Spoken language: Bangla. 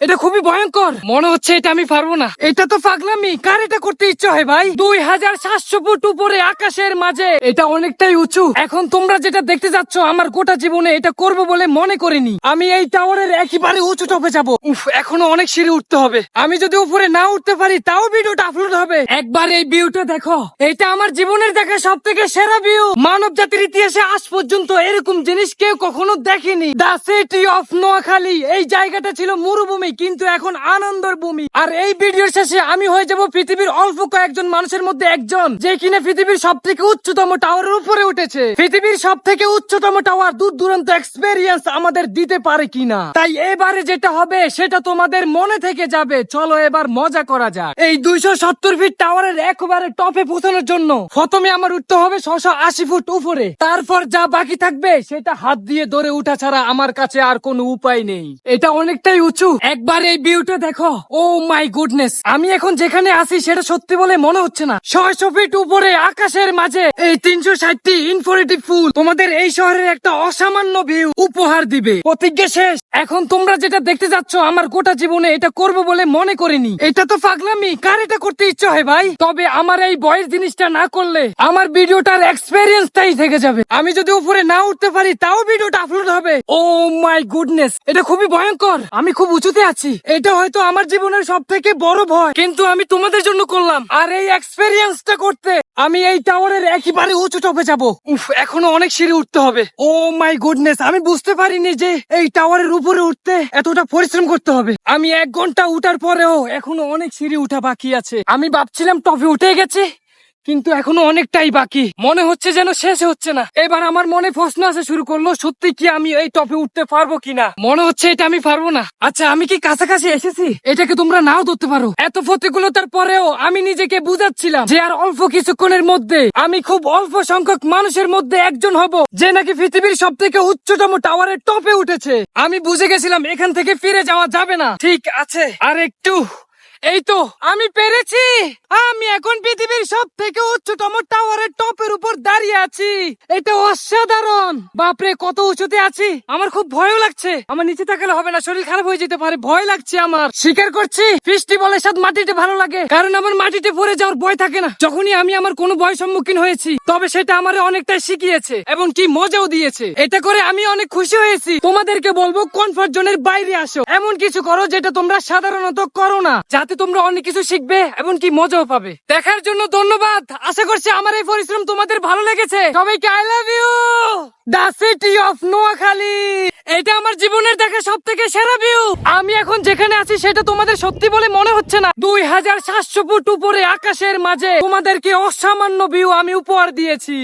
এটা খুবই ভয়ঙ্কর। মনে হচ্ছে এটা আমি পারব না। এটা তো পাগলামি। কার এটা করতে ইচ্ছে হয় ভাই? দুই হাজার সাতশো ফুট উপরে আকাশের মাঝে। এটা অনেকটাই উঁচু। এখন তোমরা যেটা দেখতে যাচ্ছ, আমার গোটা জীবনে এটা করব বলে মনে করিনি। আমি এই টাওয়ারের একেবারে উঁচু টপে যাব। উফ, এখনও অনেক সিঁড়ি উঠতে হবে। আমি যদি উপরে না উঠতে পারি, তাও ভিডিওটা আপলোড হবে। একবার এই ভিউটা দেখো। এটা আমার জীবনের দেখা সব থেকে সেরা ভিউ মানব জাতির ইতিহাসে আজ পর্যন্ত এরকম জিনিস কেউ কখনো দেখেনি। The city of Noakhali. এই জায়গাটা ছিল মরুভূমি। কিন্তু এখন আনন্দর ভূমি। আর এই ভিডিওর শেষে আমি হয়ে যাব পৃথিবীর অল্প কয়েকজন মানুষের মধ্যে একজন, যে কিনা পৃথিবীর সব থেকে উচ্চতম টাওয়ারের উপরে উঠেছে। পৃথিবীর সব থেকে উচ্চতম টাওয়ার দূর দূরান্ত এক্সপেরিয়েন্স আমাদের দিতে পারে কিনা। তাই এবারে যেটা হবে, সেটা তোমাদের মনে থেকে যাবে। চলো এবার মজা করা যাক। এই দুইশো সত্তর ফিট টাওয়ারের একেবারে টপে পৌঁছানোর জন্য প্রথমে আমার উঠতে হবে ছশো আশি ফুট উপরে। তারপর যা বাকি থাকবে, সেটা হাত দিয়ে ধরে উঠা ছাড়া আমার কাছে আর কোনো উপায় নেই। এটা অনেকটাই উঁচু একবার এই ভিউটা দেখো। ও মাই গুডনেস আমি এখন যেখানে আছি সেটা সত্যি বলে মনে হচ্ছে না। ছয়শো ফিট উপরে, আকাশের মাঝে। এই তিনশো ষাটটি ইনফোরেটিভ ফুল তোমাদের এই শহরের একটা অসামান্য ভিউ উপহার দিবে। প্রতিজ্ঞা শেষ। এখন তোমরা যেটা দেখতে যাচ্ছ, আমার গোটা জীবনে এটা করব বলে মনে করিনি। এটা তো পাগলামি কার এটা করতে ইচ্ছে হয় ভাই? তবে আমার এই বয়স জিনিসটা না করলে আমার ভিডিওটার এক্সপেরিয়েন্সটাই থেকে যাবে। আমি যদি উপরে না উঠতে পারি, তাও ভিডিওটা আপলোড হবে। ও মাই গুডনেস এটা খুবই ভয়ঙ্কর। আমি খুব উঁচুতে আছি। এটা হয়তো আমার জীবনের সব থেকে বড় ভয়। কিন্তু আমি তোমাদের জন্য করলাম। আর এই এক্সপেরিয়েন্সটা করতে আমি এই টাওয়ারের একেবারে উঁচু টপে যাব। উফ, এখনও অনেক সিঁড়ি উঠতে হবে। ও মাই গুডনেস আমি বুঝতে পারিনি যে এই টাওয়ারের উপরে উঠতে এতটা পরিশ্রম করতে হবে। আমি এক ঘণ্টা উঠার পরেও এখনও অনেক সিঁড়ি উঠা বাকি আছে। আমি ভাবছিলাম টপে উঠে গেছে। কিন্তু এখনও অনেকটাই বাকি। মনে হচ্ছে যেন শেষ হচ্ছে না। এবার আমার মনে প্রশ্ন আসা শুরু করল, সত্যি কি আমি এই টপে উঠতে পারব কিনা? মনে হচ্ছে এটা আমি পারব না। আচ্ছা আমি কি কাছাকাছি এসেছি? এটাকে তোমরা নাও ধরতে পারো। এত প্রতিকূলতার পরেও আমি নিজেকে বুঝাচ্ছিলাম যে আর অল্প কিছুক্ষণের মধ্যে আমি খুব অল্প সংখ্যক মানুষের মধ্যে একজন হব, যে নাকি পৃথিবীর সব থেকে উচ্চতম টাওয়ারের টপে উঠেছে। আমি বুঝে গেছিলাম এখান থেকে ফিরে যাওয়া যাবে না। ঠিক আছে আর একটু এই তো আমি পেরেছি। আমি এখন পৃথিবীর সব থেকে উচ্চতম টাওয়ারের টপের উপর দাঁড়িয়ে আছি। এটা অসাধারণ। বাপরে, কত উঁচুতে আছি। আমার খুব ভয়ও লাগছে। আমার নিচে তাকালে হবে না, শরীর খারাপ হয়ে যেতে পারে। ভয় লাগছে আমার। স্বীকার করছি, ফিস্টি বলের সাথে মাটিতে ভালো লাগে। কারণ আমার মাটিতে পড়ে যাওয়ার ভয় থাকে না। যখনই আমি আমার কোনো ভয় সম্মুখীন হয়েছি, তবে সেটা আমার অনেকটাই শিখিয়েছে এবং কি মজাও দিয়েছে। এটা করে আমি অনেক খুশি হয়েছি। তোমাদেরকে বলব কমফর্ট জোনের বাইরে আসো। এমন কিছু করো যেটা তোমরা সাধারণত করো না। যাতে তোমরা অনেক কিছু শিখবে এবং কি মজাও পাবে। দেখার জন্য ধন্যবাদ। আশা করছি আমার এই পরিশ্রম তোমাদের ভালো লেগেছে। সবাইকে I love you the city of Noakhali এটা আমার জীবনের দেখা সব থেকে সেরা ভিউ আমি এখন যেখানে আছি, সেটা তোমাদের সত্যি বলে মনে হচ্ছে না। দুই হাজার সাতশো ফুট উপরে আকাশের মাঝে তোমাদেরকে অসামান্য ভিউ আমি উপহার দিয়েছি।